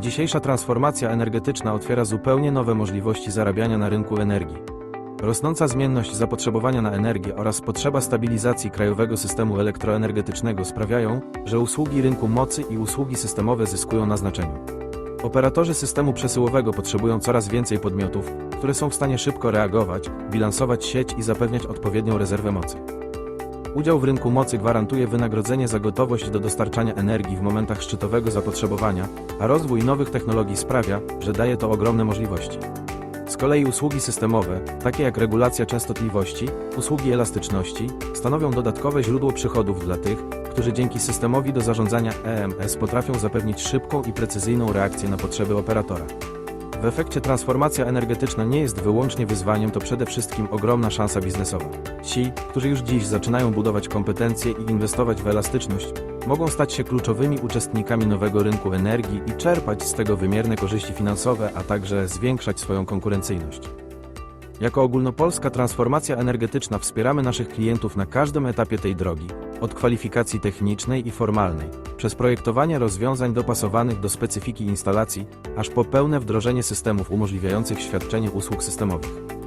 Dzisiejsza transformacja energetyczna otwiera zupełnie nowe możliwości zarabiania na rynku energii. Rosnąca zmienność zapotrzebowania na energię oraz potrzeba stabilizacji krajowego systemu elektroenergetycznego sprawiają, że usługi rynku mocy i usługi systemowe zyskują na znaczeniu. Operatorzy systemu przesyłowego potrzebują coraz więcej podmiotów, które są w stanie szybko reagować, bilansować sieć i zapewniać odpowiednią rezerwę mocy. Udział w rynku mocy gwarantuje wynagrodzenie za gotowość do dostarczania energii w momentach szczytowego zapotrzebowania, a rozwój nowych technologii sprawia, że daje to ogromne możliwości. Z kolei usługi systemowe, takie jak regulacja częstotliwości, usługi elastyczności, stanowią dodatkowe źródło przychodów dla tych, którzy dzięki systemowi do zarządzania EMS potrafią zapewnić szybką i precyzyjną reakcję na potrzeby operatora. W efekcie transformacja energetyczna nie jest wyłącznie wyzwaniem, to przede wszystkim ogromna szansa biznesowa. Ci, którzy już dziś zaczynają budować kompetencje i inwestować w elastyczność, mogą stać się kluczowymi uczestnikami nowego rynku energii i czerpać z tego wymierne korzyści finansowe, a także zwiększać swoją konkurencyjność. Jako ogólnopolska transformacja energetyczna wspieramy naszych klientów na każdym etapie tej drogi, od kwalifikacji technicznej i formalnej, przez projektowanie rozwiązań dopasowanych do specyfiki instalacji, aż po pełne wdrożenie systemów umożliwiających świadczenie usług systemowych.